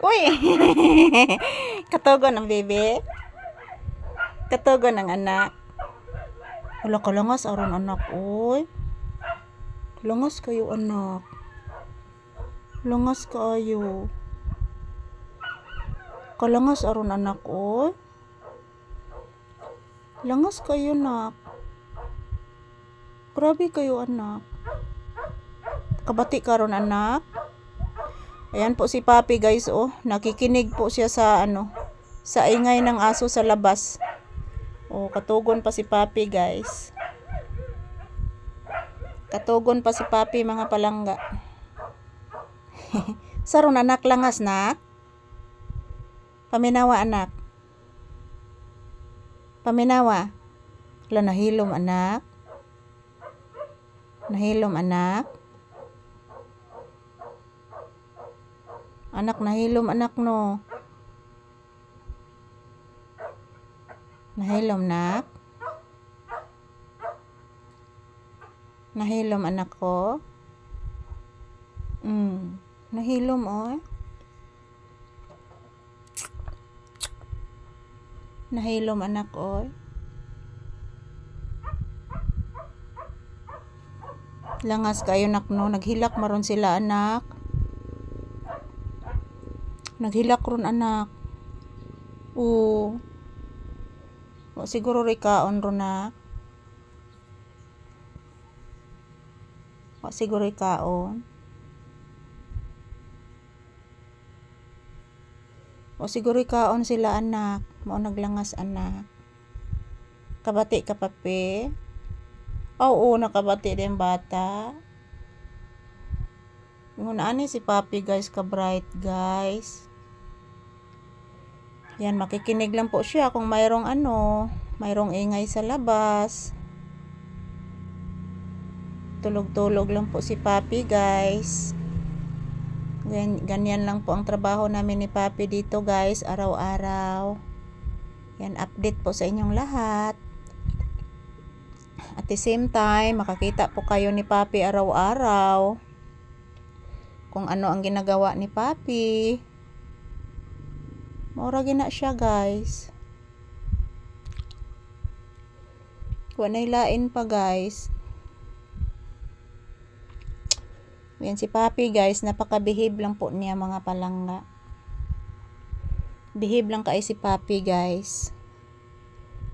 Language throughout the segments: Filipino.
Uy! Katugon ng bebe. Katugon ng anak. Wala ka langas aron anak, oy. Langas kayo anak. Langas kayo. Kalangas aron anak, oy. Langas kayo nak. Grabe kayo anak. Kabati karon anak. Ayan po si Papi guys oh. Nakikinig po siya sa ano sa ingay ng aso sa labas. Oh, katugon pa si Papi guys. Katugon pa si Papi mga palangga. Saron anak langas na. Paminawa anak. Paminawa. Wala nahilom anak. Nahilom anak. Anak nahilom anak no. Nahilom nak. Nahilom anak ko. Mm. Nahilom oh. Nahilom anak oh. Langas kayo nak no. Naghilak maron sila anak. Naghilak ron anak. Oo. O, siguro rikaon ron na. O, siguro rikaon. O, siguro rikaon sila anak. Mao naglangas anak. Kabati ka pape. Oo, nakabati din bata. Ngun ani si Papi guys ka bright guys. Yan makikinig lang po siya kung mayroong ano, mayroong ingay sa labas. Tulog-tulog lang po si Papi guys. Gan ganyan lang po ang trabaho namin ni Papi dito guys, araw-araw. Yan update po sa inyong lahat. The same time, makakita po kayo ni Papi araw-araw kung ano ang ginagawa ni Papi. Maura gina siya, guys. Wanay lain pa, guys. Yan si Papi, guys. Napaka-behave lang po niya, mga palangga. Behave lang kay si Papi, guys.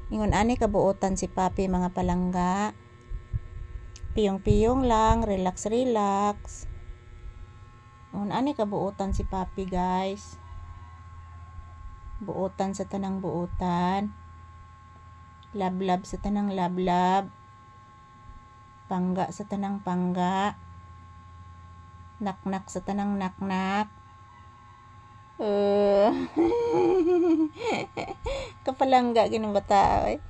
Ingon ani kabuotan si Papi, mga palangga. Piyong-piyong lang, relax-relax. Ingon ani kabuotan si Papi, guys. Buotan sa tanang buotan. Lablab sa tanang lablab. Pangga sa tanang pangga. Naknak sa tanang naknak uh, kapalangga ginong bata eh.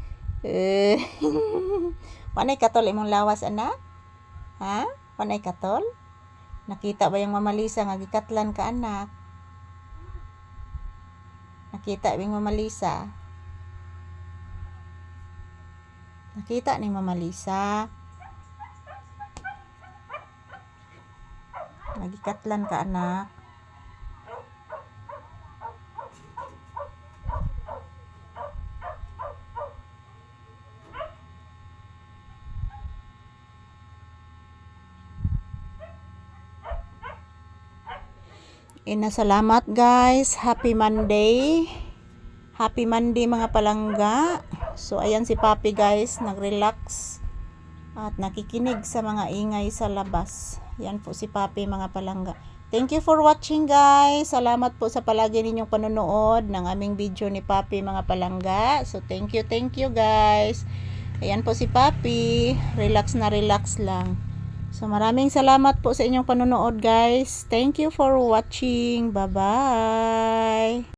Uh, panay katol imong lawas anak ha panay katol nakita ba yung mamalisa nga gikatlan ka anak Nakita ni Mama Lisa. Nakita ni Mama Lisa. Nagikatlan ka anak. Ina salamat guys. Happy Monday. Happy Monday mga palangga. So ayan si Papi guys, nag-relax at nakikinig sa mga ingay sa labas. Yan po si Papi mga palangga. Thank you for watching guys. Salamat po sa palagi ninyong panonood ng aming video ni Papi mga palangga. So thank you, thank you guys. Ayan po si Papi. Relax na relax lang. So maraming salamat po sa inyong panonood guys. Thank you for watching. Bye-bye.